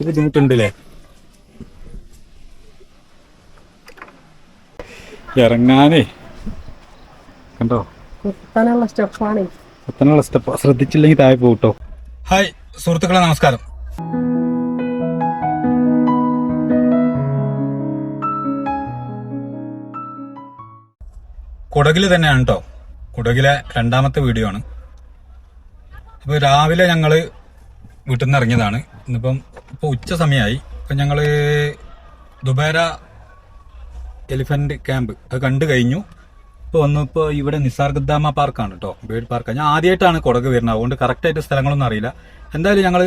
ഇത് ബുദ്ധിമുട്ടുണ്ടല്ലേ? ഇറങ്ങാനേ. കണ്ടോ? കുത്തനുള്ള സ്റ്റെപ്പാണ്. സ്റ്റെപ്പ്. ശ്രദ്ധിച്ചില്ലെങ്കിൽ താഴെ പോകട്ടോ. ഹായ് സുഹൃത്തുക്കളെ നമസ്കാരം. കുടകിൽ തന്നെയാണ് കേട്ടോ കുടകിലെ രണ്ടാമത്തെ വീഡിയോ ആണ്. അപ്പൊ രാവിലെ ഞങ്ങൾ വീട്ടിൽ നിന്ന് ഇറങ്ങിയതാണ്. ഇന്നിപ്പം ഇപ്പൊ ഉച്ച സമയമായി ഇപ്പൊ ഞങ്ങൾ ദുബേര എലിഫന്റ് ക്യാമ്പ് അത് കണ്ടു കഴിഞ്ഞു. ഇപ്പൊ വന്നപ്പോ ഇവിടെ നിസാർഗദ്ദാമ പാർക്കാണ് കേട്ടോ ബേഡ് പാർക്ക്. ഞാൻ ആദ്യമായിട്ടാണ് കുടക് വരുന്നത്. അതുകൊണ്ട് കറക്റ്റ് ആയിട്ട് സ്ഥലങ്ങളൊന്നും അറിയില്ല. എന്തായാലും ഞങ്ങൾ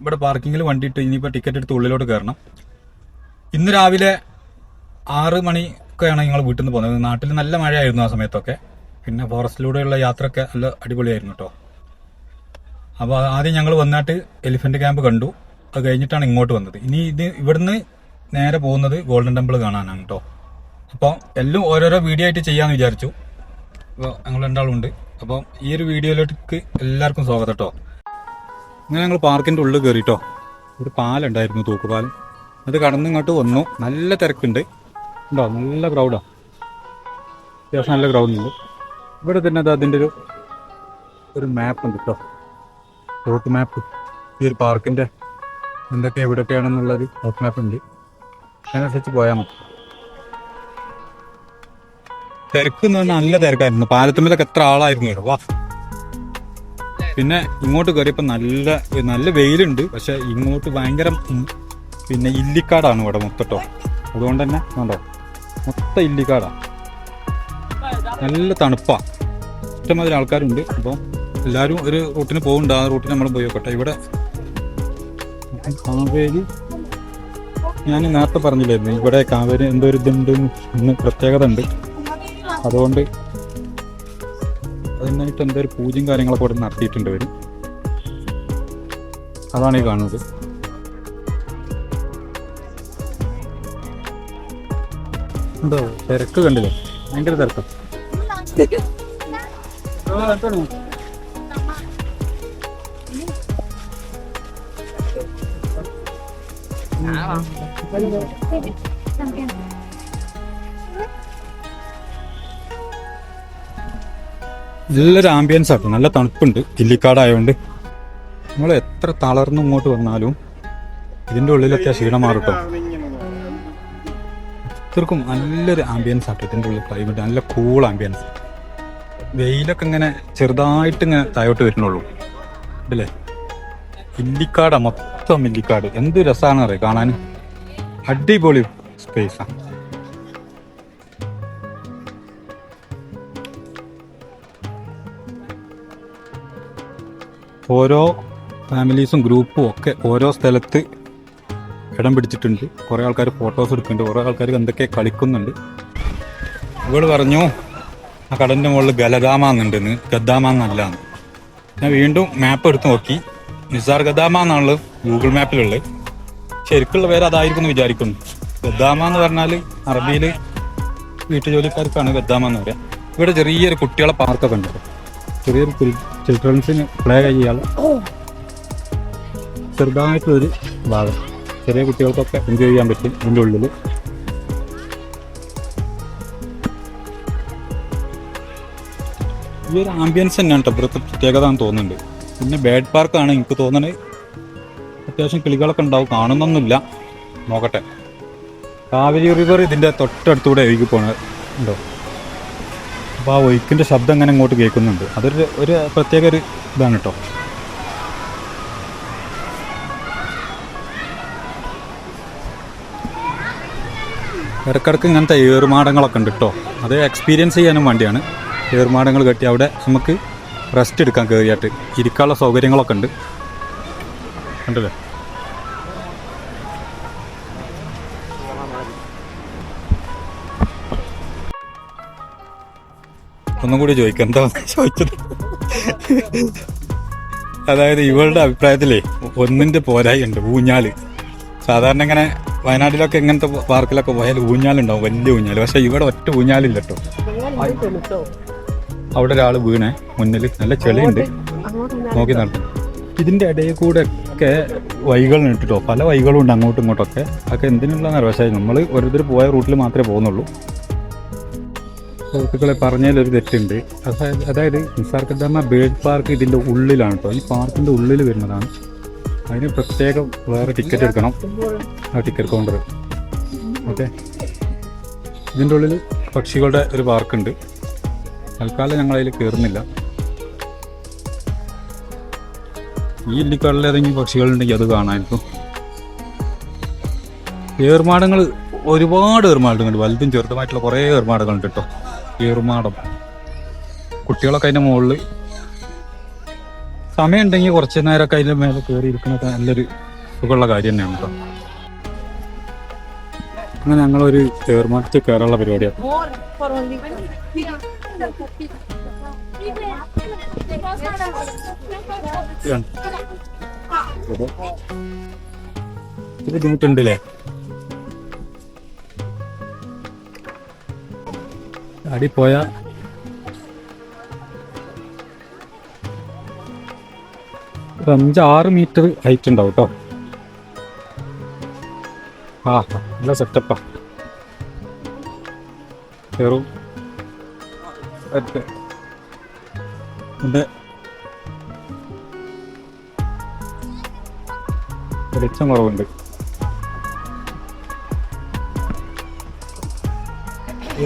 ഇവിടെ പാർക്കിങ്ങിൽ വണ്ടി ഇട്ട് ഇനിയിപ്പോ ടിക്കറ്റ് എടുത്ത് ഉള്ളിലോട്ട് കയറണം. ഇന്ന് രാവിലെ ആറ് മണിക്കൊക്കെയാണ് ഞങ്ങൾ വീട്ടിൽ നിന്ന് പോകുന്നത് നാട്ടിൽ നല്ല മഴയായിരുന്നു ആ സമയത്തൊക്കെ. പിന്നെ ഫോറസ്റ്റിലൂടെയുള്ള യാത്രയൊക്കെ നല്ല അടിപൊളിയായിരുന്നു കേട്ടോ അപ്പോൾ ആദ്യം ഞങ്ങൾ വന്നിട്ട് എലിഫന്റ് ക്യാമ്പ് കണ്ടു. അത് കഴിഞ്ഞിട്ടാണ് ഇങ്ങോട്ട് വന്നത്. ഇനി ഇത് ഇവിടുന്ന് നേരെ പോകുന്നത് ഗോൾഡൻ ടെമ്പിൾ കാണാനാണ് കേട്ടോ അപ്പോൾ എല്ലാം ഓരോരോ വീഡിയോ ആയിട്ട് ചെയ്യാന്ന് വിചാരിച്ചു. അപ്പോൾ ഞങ്ങൾ രണ്ടാളുണ്ട്. അപ്പോൾ ഈ ഒരു വീഡിയോയിലേക്ക് എല്ലാവർക്കും സ്വാഗതം കേട്ടോ അങ്ങനെ ഞങ്ങൾ പാർക്കിന്റെ ഉള്ളിൽ കയറിട്ടോ ഒരു പാലുണ്ടായിരുന്നു തൂക്കുപാലം അത് കടന്ന് ഇങ്ങോട്ട് വന്നു. നല്ല തിരക്കുണ്ട്. ഉണ്ടോ? നല്ല ക്രൗഡാണ് അത്യാവശ്യം നല്ല ക്രൗഡുണ്ട് ഇവിടെ തന്നെ അത് അതിന്റെ ഒരു ഒരു മാപ്പ് ഉണ്ട് കേട്ടോ റൂട്ട് മാപ്പ് ഈ ഒരു പാർക്കിന്റെ എന്തൊക്കെ എവിടെയൊക്കെയാണെന്നുള്ളൊരു റൂട്ട് മാപ്പ് ഉണ്ട്. അതിനനുസരിച്ച് പോയാൽ മതി. തിരക്ക് എന്ന് പറഞ്ഞാൽ നല്ല തിരക്കായിരുന്നു. പാലത്തുമ്പിലൊക്കെ എത്ര ആളായിരുന്നു വാ. പിന്നെ ഇങ്ങോട്ട് കയറിയപ്പോൾ നല്ല നല്ല വെയിലുണ്ട്. പക്ഷെ ഇങ്ങോട്ട് ഭയങ്കര പിന്നെ ഇല്ലിക്കാടാണ് ഇവിടെ മൊത്തട്ടോ അതുകൊണ്ട് തന്നെ കണ്ടോ? മൊത്തം ഇല്ലിക്കാടാണ് നല്ല തണുപ്പാണ് ഇഷ്ടമാതിരി ആൾക്കാരുണ്ട്. അപ്പോൾ എല്ലാവരും ഒരു റൂട്ടിന് പോകുന്നുണ്ട് ആ റൂട്ടിന് നമ്മൾ പോയി നോക്കട്ടെ ഇവിടെ കാവേരി. ഞാൻ നേരത്തെ പറഞ്ഞില്ലായിരുന്നു. ഇവിടെ കാവേരി എന്തോ ഒരു ഇതുണ്ട് ഇന്ന് പ്രത്യേകത ഉണ്ട്. അതുകൊണ്ട് അതിനായിട്ട് എന്തോ ഒരു പൂജയും കാര്യങ്ങളൊക്കെ ഇവിടെ നടത്തിയിട്ടുണ്ട് വരും അതാണ് ഈ കാണുന്നത്. എന്തോ തിരക്ക് കണ്ടില്ലേ? ഭയങ്കര തിരക്ക്. നല്ലൊരു ആംബിയൻസ് ആട്ടോ. നല്ല തണുപ്പുണ്ട്. ഇല്ലിക്കാടായതുകൊണ്ട് നമ്മൾ എത്ര തളർന്നു ഇങ്ങോട്ട് വന്നാലും ഇതിന്റെ ഉള്ളിലൊക്കെ ക്ഷീണം മാറട്ടോ. ഇത്രക്കും നല്ലൊരു ആംബിയൻസ് ആട്ടോ ഇതിന്റെ ഉള്ളിൽ ക്ലൈമറ്റ് നല്ല കൂൾ ആംബിയൻസ് വെയിലൊക്കെ ഇങ്ങനെ ചെറുതായിട്ട് ഇങ്ങനെ താഴോട്ട് വരുന്നുള്ളൂ. ഇല്ലേ ഇല്ലിക്കാടാ മൊത്തം. ഇല്ലിക്കാട് എന്ത് രസമാണെന്ന് അറിയാം കാണാൻ അടിപൊളി സ്പേസാണ് ഓരോ ഫാമിലീസും ഗ്രൂപ്പും ഒക്കെ ഓരോ സ്ഥലത്ത് ഇടം പിടിച്ചിട്ടുണ്ട്. കുറേ ആൾക്കാർ ഫോട്ടോസ് എടുക്കുന്നുണ്ട്. കുറേ ആൾക്കാർ എന്തൊക്കെ കളിക്കുന്നുണ്ട്. ഇവൾ പറഞ്ഞു ആ കടലിന്റെ മുകളിൽ ഗലദാമ എന്നുണ്ടെന്ന് ഗദ്ദാമ എന്നല്ല എന്ന്. ഞാൻ വീണ്ടും മാപ്പ് എടുത്ത് നോക്കി. നിസാർ ഗദാമ എന്നാണല്ലോ ഗൂഗിൾ മാപ്പിലുള്ളത് ശരിക്കുള്ള പേര് അതായിരിക്കും എന്ന് വിചാരിക്കുന്നു. ഗദ്ദാമ എന്ന് പറഞ്ഞാൽ അറബിയിൽ വീട്ടുജോലിക്കാർക്കാണ് ഗദ്ദാമ എന്ന് പറയാം. ഇവിടെ ചെറിയൊരു കുട്ടികളെ പാർക്കൊക്കെ ഉണ്ട്. ചെറിയൊരു ചിൽഡ്രൻസിന് പ്ലേ ചെയ്യാൻ ചെറുതായിട്ടുള്ളൊരു ഭാഗം. ചെറിയ കുട്ടികൾക്കൊക്കെ എൻജോയ് ചെയ്യാൻ പറ്റും ഇതിന്റെ ഉള്ളിൽ ഈ ഒരു ആംബിയൻസ് തന്നെയാണ് ഇവിടുത്തെ പ്രത്യേകത എന്ന് തോന്നുന്നുണ്ട്. പിന്നെ ബേഡ് പാർക്കാണ് എനിക്ക് തോന്നണേ. അത്യാവശ്യം കിളികളൊക്കെ ഉണ്ടാവും കാണുന്നൊന്നുമില്ല. നോക്കട്ടെ. കാവേരി റിവർ ഇതിന്റെ തൊട്ടടുത്തൂടെ ഒഴുകി പോണ ഉണ്ടോ? അപ്പോൾ ആ ഒഴുക്കിന്റെ ശബ്ദം അങ്ങനെ ഇങ്ങോട്ട് കേൾക്കുന്നുണ്ട്. അതൊരു ഒരു പ്രത്യേക ഒരു ഇതാണ് കേട്ടോ ഇടക്കിടക്ക് ഇങ്ങനത്തെ ഏറുമാടങ്ങളൊക്കെ ഉണ്ട് കേട്ടോ അത് എക്സ്പീരിയൻസ് ചെയ്യാനും വേണ്ടിയാണ്. ഏറുമാടങ്ങൾ കെട്ടി അവിടെ നമുക്ക് റെസ്റ്റ് എടുക്കാൻ കയറിയായിട്ട് ഇരിക്കാനുള്ള സൗകര്യങ്ങളൊക്കെ ഉണ്ട്. കണ്ടല്ലേ? ഒന്നും കൂടി ചോദിക്കാം. എന്താ ചോദിച്ചത്? അതായത് ഇവളുടെ അഭിപ്രായത്തിലേ ഒന്നിന്റെ പോരായി ഉണ്ട് ഊഞ്ഞാൽ. സാധാരണ ഇങ്ങനെ വയനാട്ടിലൊക്കെ ഇങ്ങനത്തെ പാർക്കിലൊക്കെ പോയാൽ ഊഞ്ഞാലുണ്ടാവും വലിയ ഊഞ്ഞാൽ പക്ഷെ ഇവിടെ ഒറ്റ ഊഞ്ഞാലില്ല കേട്ടോ അവിടെ ഒരാൾ വീണേ. മുന്നിൽ നല്ല ചെളിയുണ്ട്. നോക്കി നടക്കും. ഇതിന്റെ ഇടയിൽ കൂടെ ഒക്കെ വൈകൾ കേട്ടോ പല വൈകളും ഉണ്ട് അങ്ങോട്ടും ഇങ്ങോട്ടൊക്കെ. അതൊക്കെ എന്തിനുള്ളതെന്ന് പക്ഷേ നമ്മൾ ഓരോരുത്തർ പോയ റൂട്ടിൽ മാത്രമേ പോകുന്നുള്ളൂ. സുഹൃത്തുക്കളെ പറഞ്ഞതിലൊരു തെറ്റുണ്ട്. അതായത് അതായത് നിസാർക്കഡാമ ബേർഡ് പാർക്ക് ഇതിന്റെ ഉള്ളിലാണ് കേട്ടോ. ഈ പാർക്കിന്റെ ഉള്ളിൽ വരുന്നതാണ്. അതിന് പ്രത്യേകം വേറെ ടിക്കറ്റ് എടുക്കണം. ആ ടിക്കറ്റ് കൗണ്ടർ. ഓക്കെ. ഇതിന്റെ ഉള്ളിൽ പക്ഷികളുടെ ഒരു പാർക്കുണ്ട്. തൽക്കാലം ഞങ്ങൾ അതിൽ കയറുന്നില്ല. ഈ ഇല്ലിക്കാടിൽ ഏതെങ്കിലും പക്ഷികളുണ്ടെങ്കിൽ അത് കാണാമായിരിക്കും. ഏർമാടങ്ങൾ ഒരുപാട് ഏർമാടങ്ങളുണ്ട് വലുതും ചെറുതുമായിട്ടുള്ള കുറേ ഏർമാടങ്ങളുണ്ട് കേട്ടോ. ഏർമാടം കുട്ടികളൊക്കെ അതിന്റെ മുകളിൽ. സമയമുണ്ടെങ്കിൽ കുറച്ച് നേരമൊക്കെ അതിന്റെ മേലെ കയറി ഇരിക്കുന്നത് നല്ലൊരു സുഖമുള്ള കാര്യം തന്നെയാണ് കേട്ടോ. അങ്ങനെ ഞങ്ങളൊരു തീർമാനത്തിൽ കയറാനുള്ള പരിപാടിയാണ് ബുദ്ധിമുട്ടുണ്ടല്ലേ? അടി പോയ അഞ്ചാറ് മീറ്റർ ഹൈറ്റ് ഉണ്ടാവും കേട്ടോ ആ നല്ല സെറ്റപ്പാ കയറും ഇത് വെളിച്ചം കുറവുണ്ട്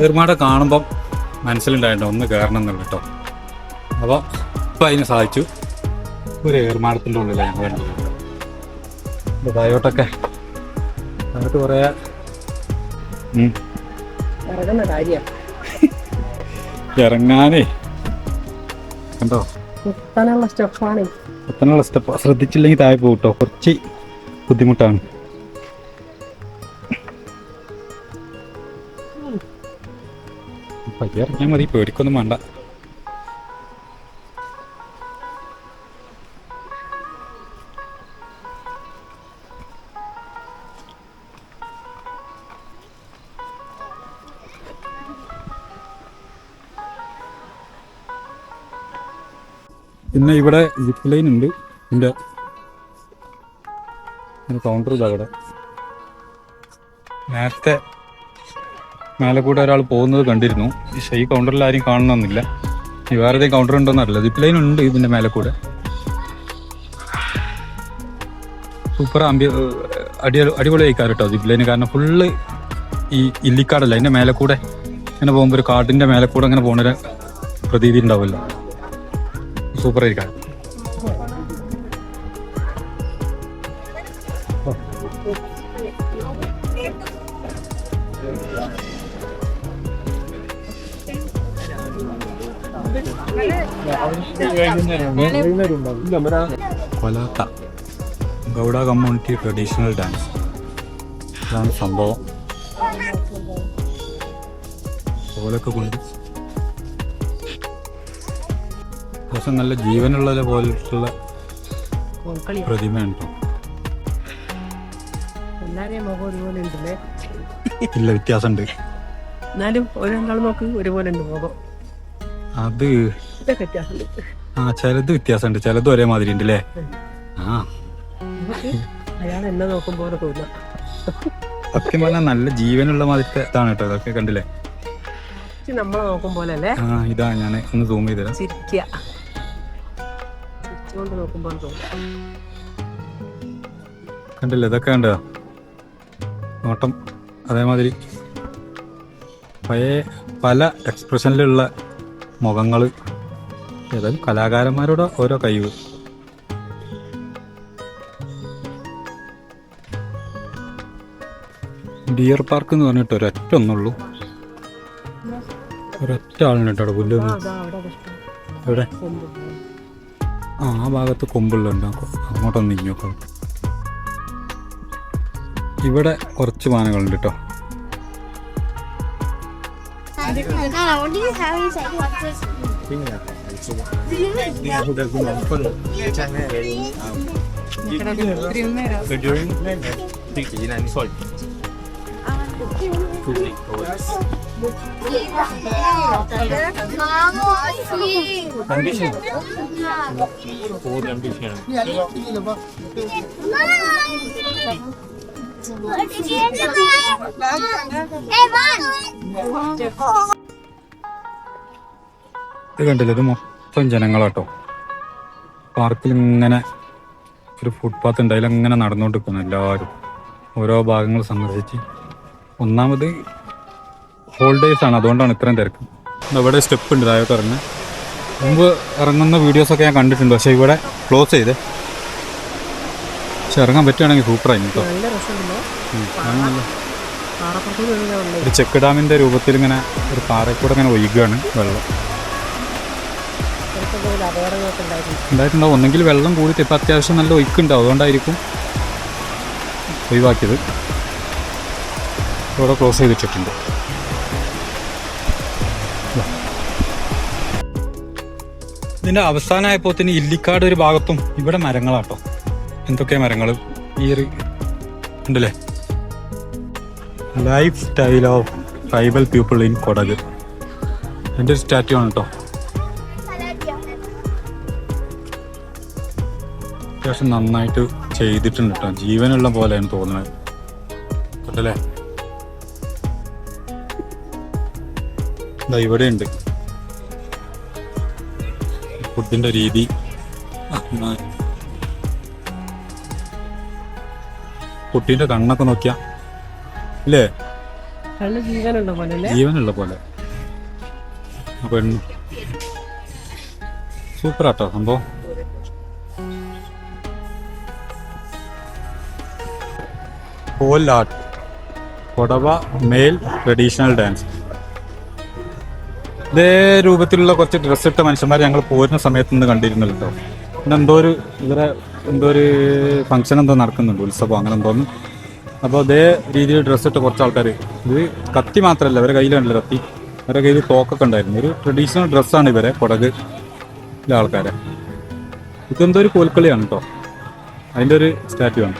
ഏർമാട കാണുമ്പം മനസ്സിലുണ്ടായിട്ടോ ഒന്ന് കയറണം എന്നുള്ള കേട്ടോ. അപ്പോൾ ഇപ്പം അതിന് സാധിച്ചു ഒരു ഏർമാടത്തിന്റെ ഉള്ളിലാണ് ഞങ്ങൾ കണ്ടത്. തായോട്ടൊക്കെ അതിനകത്ത് കുറേ ഇറങ്ങാനേ. കണ്ടോ? കുത്താനുള്ള സ്റ്റെപ്പാണ്. എത്തനുള്ള സ്റ്റെപ്പ്. ശ്രദ്ധിച്ചില്ലെങ്കിൽ താഴെ പോകും കേട്ടോ കുറച്ച് ബുദ്ധിമുട്ടാണ്. ഇറങ്ങാൻ ഇറങ്ങിയാൽ മതി. പേടിക്കൊന്നും വേണ്ട. പിന്നെ ഇവിടെ ജിപ്പ് ലൈൻ ഉണ്ട് ഇതിന്റെ കൗണ്ടർ ഇതാ അവിടെ നേരത്തെ മേലെ കൂടെ ഒരാൾ പോകുന്നത് കണ്ടിരുന്നു. പക്ഷേ ഈ കൗണ്ടറിൽ ആരും കാണണമെന്നില്ല. ഈ വേറെ ഏതെങ്കിലും കൗണ്ടർ ഉണ്ടോന്ന് അറിയില്ല. ജിപ്പ് ലൈൻ ഉണ്ട് ഇതിന്റെ മേലെ കൂടെ. സൂപ്പർ അമ്പി അടി അടിപൊളി കാരട്ടോ ജിപ്പ് ലൈൻ കാരണം ഫുള്ള് ഈ ഇല്ലിക്കാടല്ല അതിന്റെ മേലെ കൂടെ. ഇങ്ങനെ പോകുമ്പോൾ ഒരു കാടിന്റെ മേലെ കൂടെ അങ്ങനെ പോകുന്നൊരു പ്രതീതി ഉണ്ടാവുമല്ലോ. സൂപ്പർ ആയിരിക്കാം. കൊലാത്ത ഗൗഡ കമ്മ്യൂണിറ്റി ട്രഡീഷണൽ ഡാൻസ്. ഇതാണ് സംഭവം. ഓലൊക്കെ കൊണ്ട് ദിവസം നല്ല ജീവനുള്ള പോലുള്ള പ്രതിമയുണ്ടോ പ്രതിമയാണ് കേട്ടോ എല്ലാരെയും മുഖം ഒരുപോലെ ഉണ്ടല്ലേ? ഇല്ല വ്യത്യാസമുണ്ട് എന്നാലും ഒരാൾ നോക്ക് ഒരുപോലെ ഉണ്ട് മുഖം. അത് ആ ചിലത് വ്യത്യാസമുണ്ട് ചിലത് ഒരേ മാതിരി ഉണ്ട് അല്ലേ ആ. അയാൾ എന്നെ സത്യം പറഞ്ഞാൽ നല്ല ജീവനുള്ള മാതിരി ഇതാണ് കേട്ടോ ഇതൊക്കെ കണ്ടില്ലേ? നമ്മളെ നോക്കും പോലെ അല്ലേ? ആ ഇതാ ഞാൻ ഒന്ന് സൂം ചെയ്തരാം ചിരിക്കുക ചിരിച്ചുകൊണ്ട് നോക്കുമ്പോൾ കണ്ടില്ലേ? ഇതൊക്കെ കണ്ടോ? നോട്ടം അതേമാതിരി. പഴയ പല എക്സ്പ്രഷനിലുള്ള മുഖങ്ങൾ ഏതായാലും കലാകാരന്മാരുടെ ഓരോ കഴിവ്. ഡിയർ പാർക്ക് എന്ന് പറഞ്ഞിട്ട് ഒരൊറ്റ ഒന്നുള്ളൂ. ഒരൊറ്റ ആളിന് കേട്ടോ പുല്ല് എവിടെ. ആ ആ ഭാഗത്ത് ഉണ്ടാക്കും അങ്ങോട്ടൊന്ന് നീങ്ങോക്കാം ഇവിടെ കുറച്ച് മാനകളുണ്ട് കേട്ടോ do you ഇത് മൊത്തം ജനങ്ങളാട്ടോ. പാർക്കിൽ ഇങ്ങനെ ഒരു ഫുട്പാത്ത് ഉണ്ട്. അതിലങ്ങനെ നടന്നുകൊണ്ടിരിക്കുന്നു എല്ലാവരും. ഓരോ ഭാഗങ്ങൾ സന്ദർശിച്ച്. ഒന്നാമത് ഹോളിഡേയ്സ് ആണ്. അതുകൊണ്ടാണ് ഇത്രയും തിരക്ക്. ഇവിടെ സ്റ്റെപ്പ് ഉണ്ട് താഴോട്ട് ഇറങ്ങാൻ. മുമ്പ് ഇറങ്ങുന്ന വീഡിയോസൊക്കെ ഞാൻ കണ്ടിട്ടുണ്ട്. പക്ഷേ ഇവിടെ ക്ലോസ് ചെയ്തേ. പക്ഷെ ഇറങ്ങാൻ പറ്റുകയാണെങ്കിൽ സൂപ്പറായിരുന്നു കേട്ടോ നല്ല പാറപ്പുറത്ത് ഒരു ചെക്ക് ഡാമിന്റെ രൂപത്തിൽ ഇങ്ങനെ ഒരു പാറക്കൂടെ ഇങ്ങനെ ഒഴുകുകയാണ് വെള്ളം. ഉണ്ടായിട്ടുണ്ടാവും ഒന്നെങ്കിൽ വെള്ളം കൂടിയിട്ട് ഇപ്പം അത്യാവശ്യം നല്ല ഒഴുക്കുണ്ടാവും. അതുകൊണ്ടായിരിക്കും ഒഴിവാക്കിയത്. ഇവിടെ ക്ലോസ് ചെയ്തിട്ടിട്ടുണ്ട് ഇതിന്റെ അവസാനമായപ്പോൾ തന്നെ ഇല്ലിക്കാട് ഒരു ഭാഗത്തും ഇവിടെ മരങ്ങളാട്ടോ. എന്തൊക്കെ മരങ്ങൾ ഈ ഉണ്ടല്ലേ? Lifestyle of tribal people in Kodagu എന്റെ ഒരു സ്റ്റാറ്റ്യൂ ആണ് കേട്ടോ അത്യാവശ്യം നന്നായിട്ട് ചെയ്തിട്ടുണ്ട് കേട്ടോ ജീവനുള്ള പോലെയാണ് തോന്നുന്നത്. കണ്ടല്ലേ? ഇവിടെ ഉണ്ട് ഫുഡിന്റെ രീതി. ആ, കുട്ടീന്റെ കണ്ണൊക്കെ നോക്കിയാ. അല്ലേ? ജീവനുള്ള പോലെ. ആ പെണ്ണ് സൂപ്പറാട്ടോ സംഭവം. Art Kodava male traditional dance. ഇതേ രൂപത്തിലുള്ള കുറച്ച് ഡ്രസ്സ് ഇട്ട മനുഷ്യന്മാരെ ഞങ്ങൾ പോരുന്ന സമയത്ത് നിന്ന് കണ്ടിരുന്നല്ലോ കേട്ടോ പിന്നെ എന്തോ ഒരു ഇവരെ എന്തോ ഒരു ഫംഗ്ഷൻ എന്തോ നടക്കുന്നുണ്ട് ഉത്സവം അങ്ങനെ എന്തോന്ന്. അപ്പോൾ അതേ രീതിയിൽ ഡ്രസ്സ് ഇട്ട കുറച്ച് ആൾക്കാർ ഇത് കത്തി മാത്രമല്ല ഇവരെ കയ്യിലുണ്ടല്ലോ കത്തി? അവരുടെ കയ്യിൽ തോക്കൊക്കെ ഉണ്ടായിരുന്നു. ഒരു ട്രഡീഷണൽ ഡ്രസ്സാണ് ഇവരെ കുടക് ആൾക്കാരെ. ഇതെന്തോ ഒരു കോൽക്കളിയാണ് കേട്ടോ അതിന്റെ ഒരു സ്റ്റാറ്റ്യൂ ആണ്.